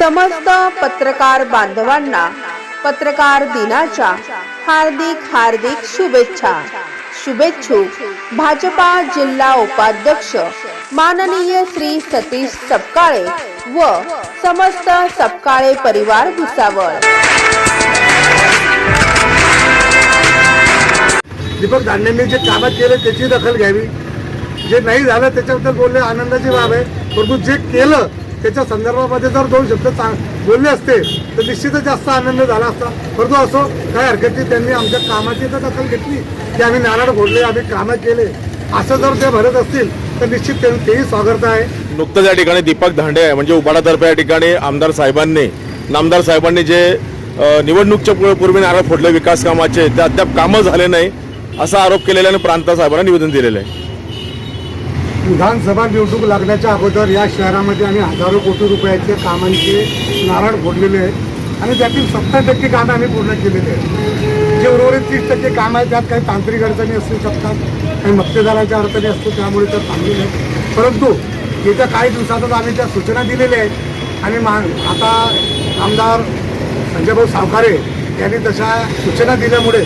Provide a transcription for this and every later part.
समस्त पत्रकार बांधवांना पत्रकार दिनाच्या हार्दिक हार्दिक शुभेच्छा. शुभेच्छुक भाजपा जिल्हा उपाध्यक्ष माननीय श्री सतीश सपकाळे व समस्त सपकाळे परिवार भुसावळ. दीपक दांडेंनी जे कामात केले त्याची दखल घ्यावी. जे नाही झालं त्याच्याबद्दल बोलले आनंदाची बाब आहे. परंतु जे केलं त्याच्या संदर्भामध्ये जर दोन शब्द चांग बोलले असते तर निश्चितच जास्त आनंद झाला असता. परंतु असो काय हरकत नाही त्यांनी आमच्या कामाची तर दखल घेतली की आम्ही नारळ फोडले आम्ही कामं केले. असं जर ते भरत असतील तर निश्चित तेही स्वागत आहे. नुकतंच या ठिकाणी दीपक धांडे म्हणजे उबाडातर्फे या ठिकाणी आमदार साहेबांनी नामदार साहेबांनी जे निवडणूकच्या पूर्वी नारळ फोडले विकास कामाचे ते अद्याप कामं झाले नाही असा आरोप केलेला आणि प्रांता साहेबांना निवेदन दिलेलं आहे. विधानसभा निवडणूक लागण्याच्या अगोदर या शहरामध्ये आम्ही हजारो कोटी रुपयाचे कामांचे नारळ फोडलेले आहेत. आणि त्यातील सत्तर टक्के कामं आम्ही पूर्ण केलेले आहेत. जे उर्वरित तीस टक्के काम आहेत त्यात काही तांत्रिक अडचणी असू शकतात काही मक्तेदाराच्या अडचणी असतो त्यामुळे तर थांबलेले आहेत. परंतु येत्या काही दिवसातच आम्ही त्या सूचना दिलेल्या आहेत. आणि मा आता आमदार संजयभाऊ सावकारे यांनी तशा सूचना दिल्यामुळे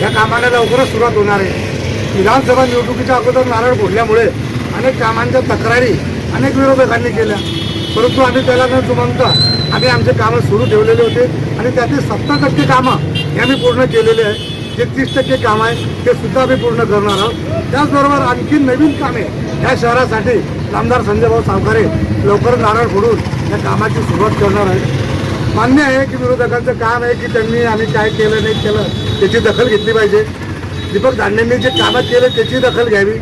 या कामाला लवकरच सुरुवात होणार आहे. विधानसभा निवडणुकीच्या अगोदर नारळ फोडल्यामुळे अनेक कामांच्या तक्रारी अनेक विरोधकांनी केल्या. परंतु आम्ही त्याला न जुमानता आम्ही आमचे कामं सुरू ठेवलेले होते आणि त्यातील सत्तर टक्के कामं हे आम्ही पूर्ण केलेले आहे जे तीस टक्के काम आहे ते सुद्धा आम्ही पूर्ण करणार आहोत. त्याचबरोबर आणखी नवीन कामे या शहरासाठी आमदार संजयभाऊ सावकारे लवकर नारळ फोडून या कामाची सुरुवात करणार आहे मान्य आहे की विरोधकांचं काम आहे की त्यांनी आम्ही काय केलं नाही केलं त्याची दखल घेतली पाहिजे. दीपक दांडेंनी जे कामं केले त्याची दखल घ्यावी.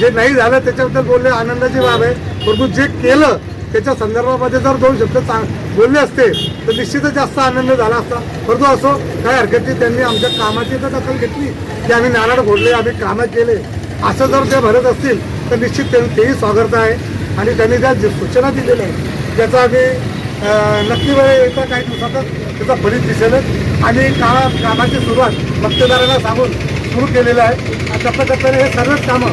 जे नाही झालं त्याच्याबद्दल बोलले आनंदाची बाब आहे. परंतु जे केलं त्याच्या संदर्भामध्ये जर दोन शब्द चांग बोलले असते तर निश्चितच जास्त आनंद झाला असता. परंतु असो काय हरकत नाही त्यांनी आमच्या कामाची तर दखल घेतली की आम्ही नारळ फोडले आम्ही कामं केले. असं जर ते भरत असतील तर निश्चित त्यांनी तेही स्वागत आहे. आणि त्यांनी ज्या सूचना दिलेल्या आहेत त्याचा आम्ही नक्की वेळ येत्या काही दिवसातच त्याचा फलित दिसेलच आणि कामा कामाची सुरुवात मक्तेदारांना सांगून सुरू केलेलं आहे. आणि टप्प्याटप्प्याने हे सर्वच कामं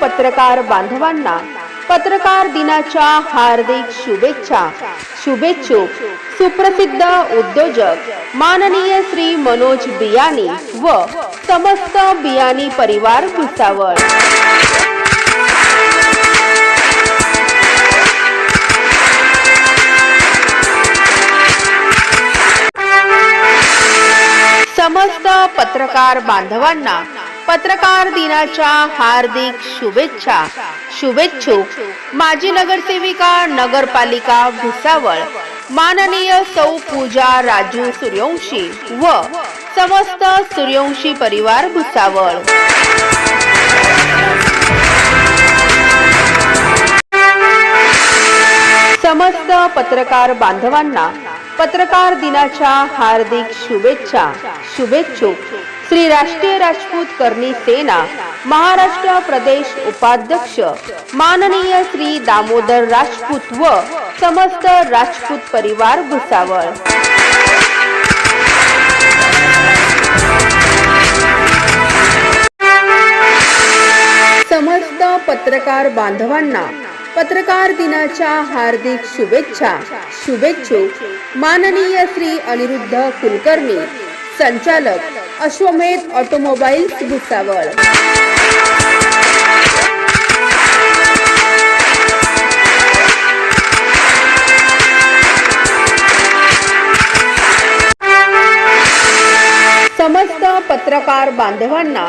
पत्रकार बांधवांना पत्रकार दिनाच्या हार्दिक शुभेच्छा. शुभेच्छुक सुप्रसिद्ध उद्योजक माननीय श्री मनोज बियानी व समस्त बियानी परिवार भुसावळ. समस्त पत्रकार बांधवांना पत्रकार दिनाच्या हार्दिक शुभेच्छा. शुभेच्छुक माजी नगरसेविका नगरपालिका भुसावळ माननीय सौ पूजा राजू सूर्यवंशी व समस्त सूर्यवंशी परिवार भुसावळ. समस्त पत्रकार बांधवांना पत्रकार दिनाच्या हार्दिक शुभेच्छा. शुभेच्छुक. श्री राष्ट्रीय राजपूत करणी सेना महाराष्ट्र प्रदेश उपाध्यक्ष माननीय श्री दामोदर राजपूत व समस्त राजपूत परिवार भुसावळ. समस्त पत्रकार बांधवांना पत्रकार दिनाच्या हार्दिक शुभेच्छा. शुभेच्छुक. माननीय श्री अनिरुद्ध कुलकर्णी संचालक अश्वमेध ऑटोमोबाईल्स भुसावळ. समस्त पत्रकार बांधवांना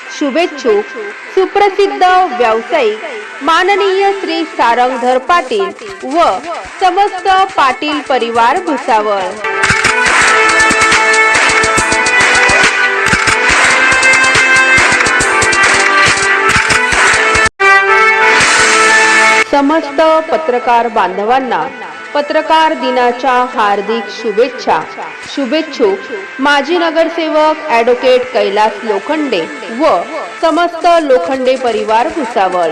शुभेच्छुक सुप्रसिद्ध व्यावसायिक माननीय श्री सारंगधर पाटील व समस्त पाटील परिवार भुसावळ. समस्त पत्रकार बांधवांना पत्रकार दिनाच्या हार्दिक शुभेच्छा. शुभेच्छुक माजी नगरसेवक ॲडव्होकेट कैलास लोखंडे व समस्त लोखंडे परिवार भुसावळ.